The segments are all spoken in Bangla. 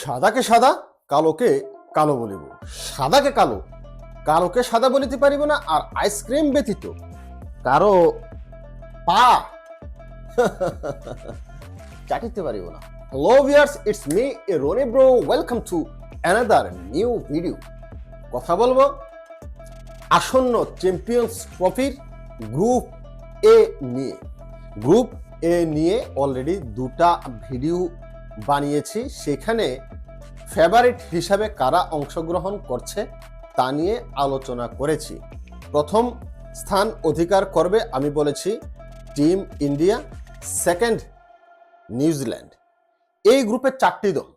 সাদাকে সাদা, কালোকে কালো বলিব। সাদাকে কালো, কালোকে সাদা বলিতে পারিব না আর আইসক্রিম ব্যতীত। কারও পা চাটিতে পারিব না। Hello viewers it's me a Roni bro welcome to another new video কথা বলব আসন্ন চ্যাম্পিয়ন্স ট্রফির গ্রুপ এ নিয়ে। গ্রুপ এ নিয়ে অলরেডি দুটা ভিডিও বানিয়েছি, সেখানে ফেভারিট হিসাবে কারা অংশগ্রহণ করছে তা নিয়ে আলোচনা করেছি। প্রথম স্থান অধিকার করবে, আমি বলেছি টিম ইন্ডিয়া সেকেন্ড নিউজিল্যান্ড এই গ্রুপে চারটি দল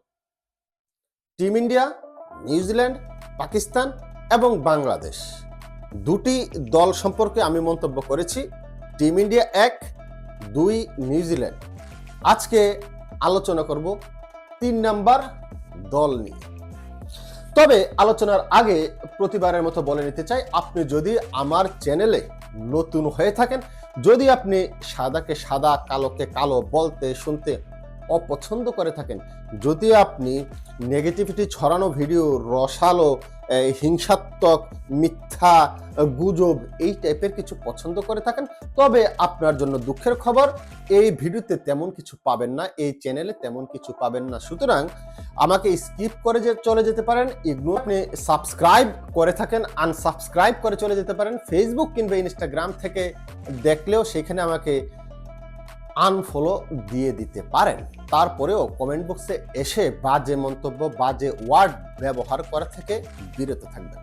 টিম ইন্ডিয়া নিউজিল্যান্ড পাকিস্তান এবং বাংলাদেশ। দুটি দল সম্পর্কে আমি মন্তব্য করেছি টিম ইন্ডিয়া এক, দুই নিউজিল্যান্ড আজকে আলোচনা করব তিন নাম্বার দল নিয়ে। তবে আলোচনার আগে প্রতিবারের মতো বলে নিতে চাই, আপনি যদি আমার চ্যানেলে নতুন হয়ে থাকেন, যদি আপনি সাদাকে সাদা, কালোকে কালো বলতে, শুনতে অপছন্দ করে থাকেন। যদি আপনি নেগেটিভিটি ছড়ানো ভিডিও রসালো হিংসাত্মক, মিথ্যা গুজব এই টাইপের কিছু পছন্দ করে থাকেন, তবে আপনার জন্য দুঃখের খবর, এই ভিডিওতে তেমন কিছু পাবেন না, এই চ্যানেলে তেমন কিছু পাবেন না। সুতরাং আমাকে স্কিপ করে যে, চলে যেতে পারেন ইগনোর আপনি সাবস্ক্রাইব করে থাকেন আনসাবস্ক্রাইব করে চলে যেতে পারেন। ফেসবুক কিংবা ইনস্টাগ্রাম থেকে দেখলেও সেখানে আমাকে আনফলো দিয়ে দিতে পারেন। তারপরেও কমেন্ট বক্সে এসে বাজে মন্তব্য, বাজে ওয়ার্ড ব্যবহার করা থেকে বিরত থাকবেন।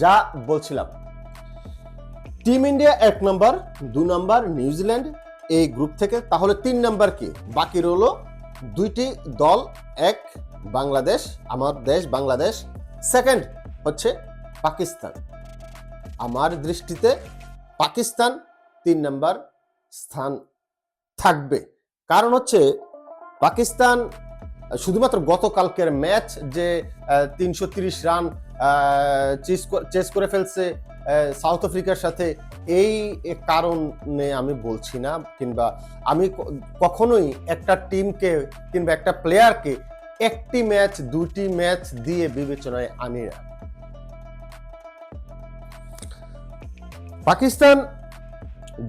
যা বলছিলাম টিম ইন্ডিয়া এক নম্বর দু নম্বর নিউজিল্যান্ড এই গ্রুপ থেকে। তাহলে তিন নম্বর কি? বাকি রইল দুইটি দল, এক বাংলাদেশ, আমার দেশ বাংলাদেশ। সেকেন্ড হচ্ছে পাকিস্তান। আমার দৃষ্টিতে পাকিস্তান তিন নম্বর স্থান থাকবে। কারণ হচ্ছে পাকিস্তান, শুধুমাত্র গতকালকের ম্যাচ যে তিনশো তিরিশ রান চেস করে ফেলছে সাউথ আফ্রিকার সাথে, এই কারণে আমি বলছি না, কিংবা আমি কখনোই একটা টিমকে কিংবা একটা প্লেয়ারকে একটি ম্যাচ দুটি ম্যাচ দিয়ে বিবেচনায় আনি না। পাকিস্তান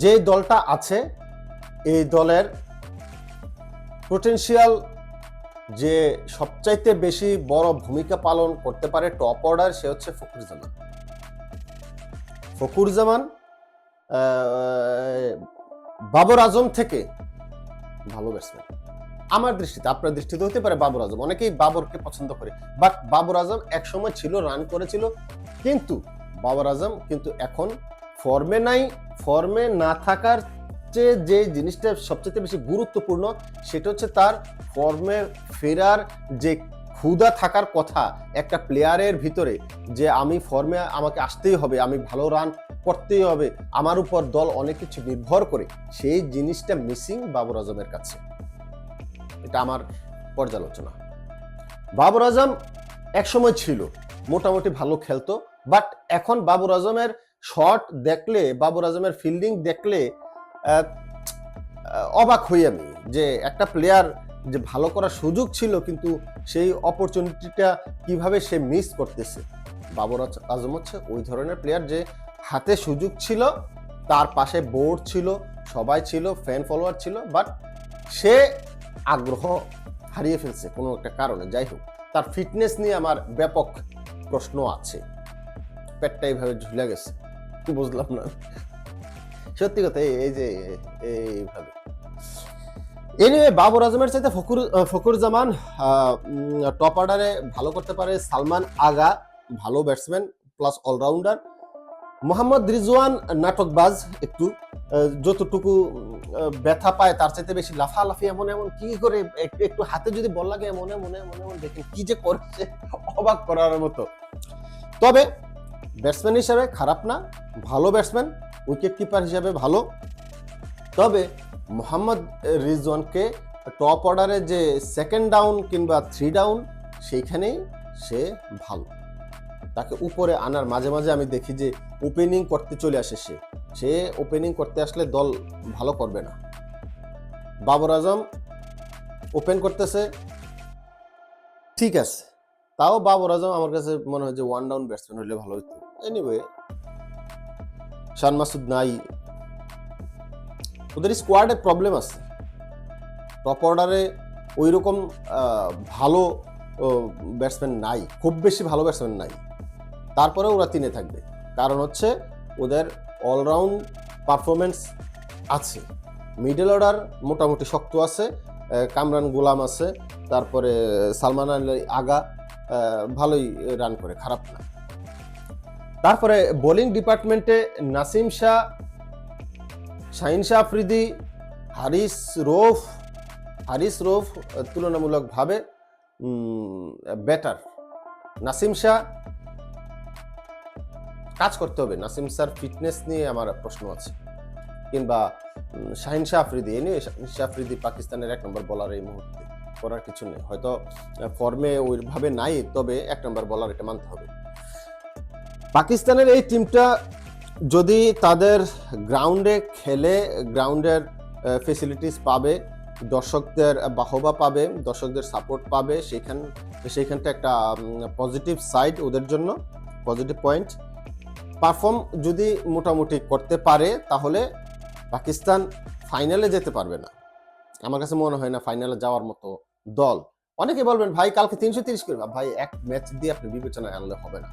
যে দলটা আছে এই দলের পোটেনশিয়াল যে সবচাইতে বেশি বড় ভূমিকা পালন করতে পারে টপ অর্ডার সে হচ্ছে ফখরুল জামান ফখরুল জামান আহ, বাবর আজম থেকে ভালো ব্যাটসম্যান আমার দৃষ্টিতে আপনার দৃষ্টিতে হতে পারে বাবর আজম। অনেকেই বাবরকে পছন্দ করে। বাট বাবর আজম একসময় ছিল রান করেছিল। কিন্তু বাবর আজম কিন্তু এখন ফর্মে নাই। ফর্মে না থাকার চেয়ে যে জিনিসটা সবচেয়ে বেশি গুরুত্বপূর্ণ, সেটা হচ্ছে তার ফর্মে ফেরার যে ক্ষুধা থাকার কথা একটা প্লেয়ারের ভিতরে, যে আমি ফর্মে আমাকে আসতেই হবে, আমি ভালো রান করতেই হবে, আমার উপর দল অনেক কিছু নির্ভর করে, সেই জিনিসটা মিসিং বাবর আজমের কাছে। এটা আমার পর্যালোচনা। বাবর আজম একসময় ছিল, মোটামুটি ভালো খেলতো বাট এখন বাবর আজমের শট দেখলে, বাবর আজমের ফিল্ডিং দেখলে অবাক হই আমি যে একটা প্লেয়ার যে ভালো করার সুযোগ ছিল, কিন্তু সেই অপরচুনিটিটা কীভাবে সে মিস করতেছে? বাবর আজম হচ্ছে ওই ধরনের প্লেয়ার যে হাতে সুযোগ ছিল, তার পাশে বোর্ড ছিল, সবাই ছিল ফ্যান ফলোয়ার ছিল বাট সে আগ্রহ হারিয়ে ফেলছে কোনো একটা কারণে। যাই হোক, তার ফিটনেস নিয়ে আমার ব্যাপক প্রশ্ন আছে। পেটটা এইভাবে ঝুলে গেছে বুঝলাম না। সত্যি কথা, এই- যে, এইভাবে। এনিওয়ে বাবর আজমের চাইতে ফকুর ফকুর জামান টপ অর্ডারে ভালো করতে পারে সালমান আগা, ভালো batsman plus allrounder Mohammad Rizwan নাটকবাজ একটু যতটুকু ব্যথা পায় তার চাইতে বেশি লাফালাফি এমন এমন, কি করে একটু একটু হাতে যদি বল লাগে এমন এমন এমন এমন, দেখেন কি যে করছে অবাক করার মতো। তবে ব্যাটসম্যান হিসাবে খারাপ না, ভালো ব্যাটসম্যান উইকেট কিপার হিসাবে ভালো। তবে মোহাম্মদ রিজওয়ানকে টপ অর্ডারে যে সেকেন্ড ডাউন কিংবা থ্রি ডাউন সেইখানেই সে ভালো। তাকে উপরে আনার মাঝে মাঝে আমি দেখি যে ওপেনিং করতে চলে আসে সে। সে ওপেনিং করতে আসলে দল ভালো করবে না। বাবর আজম ওপেন করতেছে। ঠিক আছে। তাও বাবর আজম আমার কাছে মনে হয় যে ওয়ান ডাউন ব্যাটসম্যান হলে ভালো হতো এনিওয়ে শান মাসুদ নাই। ওদের স্কোয়াডে প্রবলেম আছে। টপ অর্ডারে ওই রকম ভালো ব্যাটসম্যান নাই। খুব বেশি ভালো ব্যাটসম্যান নাই। তারপরে ওরা তিনে থাকবে। কারণ হচ্ছে ওদের অলরাউন্ড পারফরমেন্স আছে। মিডল অর্ডার মোটামুটি শক্ত আছে কামরান গোলাম আছে, তারপরে সালমান আলী আগা ভালোই রান করে, খারাপ না। তারপরে বোলিং ডিপার্টমেন্টে নাসিম শাহ, শাহিন শাহ আফ্রিদি, হারিস রোফ হারিস রোফ তুলনামূলকভাবে বেটার নাসিম শাহ, কাজ করতে হবে। নাসিম স্যার ফিটনেস নিয়ে আমার প্রশ্ন আছে। কিংবা শাহিন শাহ আফ্রিদি এ শাহিন শাহ আফ্রিদি পাকিস্তানের এক নম্বর বলার এই মুহূর্তে। করার কিছু নেই। হয়তো ফর্মে ওইভাবে নাই, তবে এক নম্বর বলার এটা মানতে হবে। পাকিস্তানের এই টিমটা যদি তাদের গ্রাউন্ডে খেলে গ্রাউন্ডের ফেসিলিটিস পাবে, দর্শকদের বাহবা পাবে, দর্শকদের সাপোর্ট পাবে, সেখান সেইখানটা একটা পজিটিভ সাইড ওদের জন্য পজিটিভ পয়েন্ট পারফর্ম যদি মোটামুটি করতে পারে, তাহলে পাকিস্তান ফাইনালে যেতে পারবে না। আমার কাছে মনে হয় না ফাইনালে যাওয়ার মতো দল। অনেকে বলবেন, ভাই, কালকে তিনশো তিরিশ করবে ভাই, এক ম্যাচ দিয়ে আপনি বিবেচনায় আনলে হবে না।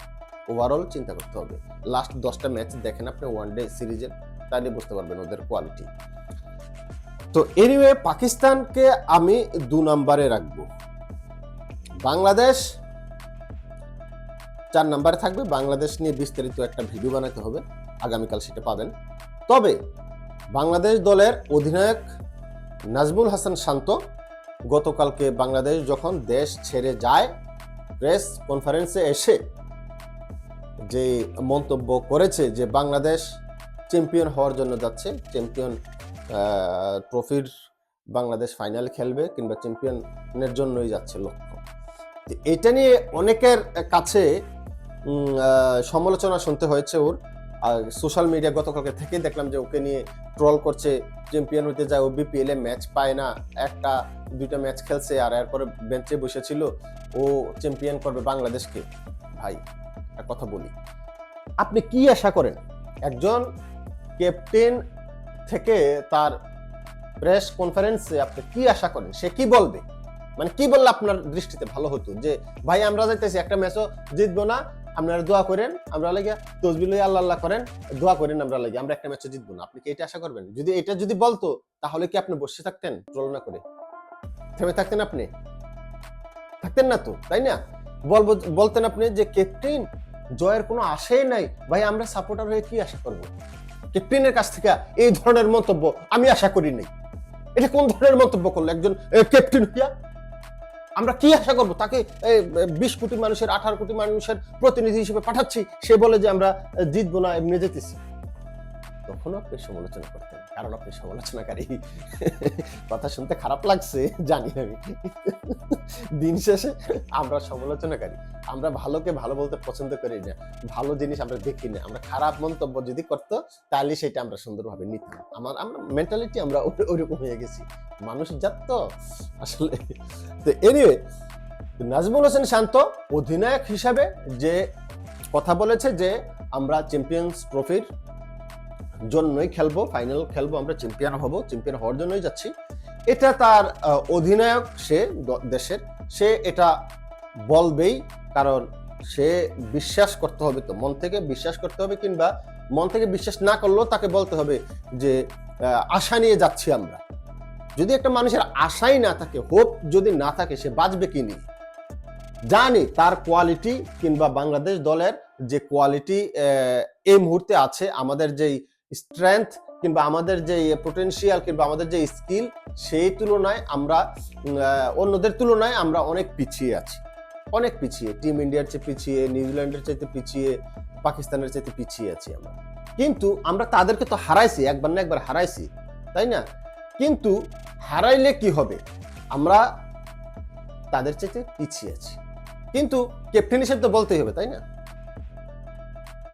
ওভারঅল চিন্তা করতে হবে। লাস্ট দশটা ম্যাচ দেখেন আপনি ওয়ান ডে সিরিজের তাহলে বুঝতে পারবেন ওদের কোয়ালিটি তো এনিওয়ে পাকিস্তানকে আমি দু নম্বরে রাখব। বাংলাদেশ চার নম্বরে থাকবে। বাংলাদেশ নিয়ে বিস্তারিত একটা ভিডিও বানাতে হবে। আগামীকাল সেটা পাবেন। তবে বাংলাদেশ দলের অধিনায়ক নাজমুল হাসান শান্ত গতকালকে বাংলাদেশ যখন দেশ ছেড়ে যায় প্রেস কনফারেন্সে এসে যে মন্তব্য করেছে যে বাংলাদেশ চ্যাম্পিয়ন হওয়ার জন্য যাচ্ছে, চ্যাম্পিয়ন ট্রফির বাংলাদেশ ফাইনাল খেলবে কিংবা চ্যাম্পিয়নের জন্যই যাচ্ছে লক্ষ্য। এটা নিয়ে অনেকের কাছে সমালোচনা শুনতে হয়েছে ওর। আর সোশ্যাল মিডিয়া গতকালকে থেকেই দেখলাম যে ওকে নিয়ে ট্রল করছে, চ্যাম্পিয়ন হতে যায় ও বিপিএলে ম্যাচ পায় না, একটা, দুইটা ম্যাচ খেলছে আর এরপরে বেঞ্চে বসেছিল, ও চ্যাম্পিয়ন করবে বাংলাদেশকে। ভাই একটা কথা বলি। আপনি কি আশা করেন? একজন ক্যাপ্টেন থেকে তার প্রেস কনফারেন্সে আপনি কি আশা করেন? সে কি বলবে? মানে কি বললে আপনার দৃষ্টিতে ভালো হতো? যে, ভাই, আমরা যাইতেছি, একটা ম্যাচও জিতবো না, আপনারা দোয়া করেন, আমরা লাগে তসবিল আল্লাহ আল্লাহ করেন, দোয়া করেন, আমরা লাগে আমরা একটা ম্যাচও জিতবো না। আপনি কি এটা আশা করবেন? যদি এটা যদি বলতো, তাহলে কি আপনি বসে থাকতেন ট্রল না করে? থেমে থাকতেন আপনি? থাকতেন না তো, তাই না? বলব, বলতেন আপনি যে, ক্যাপ্টেন জয়ের কোনো আশাই নাই। ভাই, আমরা সাপোর্টার হয়ে কি আশা করব? ক্যাপ্টেনের কাছ থেকে এই ধরনের মন্তব্য আমি আশা করি নাই। এটা কোন ধরনের মন্তব্য করল? একজন ক্যাপ্টেন হইয়া? আমরা কি আশা করব? তাকে বিশ কোটি মানুষের, আঠারো কোটি মানুষের প্রতিনিধি হিসেবে পাঠাচ্ছি। সে বলে যে আমরা জিতবো না, এমনি যেতেছি। তখন আপনি সমালোচনা করতেন। কারণ আপনি সমালোচনাকারী। কথা শুনতে খারাপ লাগছে, জানি আমি। দিন শেষে আমরা সমালোচনাকারী। আমরা ভালোকে ভালো বলতে পছন্দ করি না। ভালো জিনিস আমরা দেখি না। আমরা খারাপ মন্তব্য যদি করতো, তাহলে সেটা আমরা সুন্দরভাবে নিতাম। আমার, আমরা মেন্টালিটি আমরা ওই- ওইরকম হয়ে গেছি। মানুষ জাত তো, আসলে। তো এনিওয়ে নাজমুল হোসেন শান্ত অধিনায়ক হিসাবে যে কথা বলেছে যে আমরা চ্যাম্পিয়ন্স ট্রফির জন্যই খেলব ফাইনাল খেলব, আমরা চ্যাম্পিয়ন হব চ্যাম্পিয়ন হওয়ার জন্যই যাচ্ছি। এটা তার অধিনায়ক, সে দেশের, সে এটা বলবেই, কারণ সে বিশ্বাস করতে হবে তো, মন থেকে বিশ্বাস করতে হবে কিংবা মন থেকে বিশ্বাস না করলেও তাকে বলতে হবে যে আশা নিয়ে যাচ্ছি আমরা। যদি একটা মানুষের আশাই না থাকে হোপ যদি না থাকে, সে বাঁচবে কি নিয়ে? জানি তার কোয়ালিটি কিংবা বাংলাদেশ দলের যে কোয়ালিটি এই মুহূর্তে আছে, আমাদের যেই স্ট্রেংথ কিংবা আমাদের যে পোটেনশিয়াল কিংবা আমাদের যে স্কিল সেই তুলনায় আমরা অন্যদের তুলনায় আমরা অনেক পিছিয়ে আছি। অনেক পিছিয়ে। টিম ইন্ডিয়ার চেয়ে পিছিয়ে, নিউজিল্যান্ডের চাইতে পিছিয়ে, পাকিস্তানের চাইতে পিছিয়ে আছি আমরা। কিন্তু আমরা তাদেরকে তো হারাইছি, একবার না একবার হারাইছি, তাই না? কিন্তু হারাইলে কি হবে? আমরা তাদের চাইতে পিছিয়ে আছি। কিন্তু ক্যাপ্টেন হিসেবে তো বলতেই হবে, তাই না?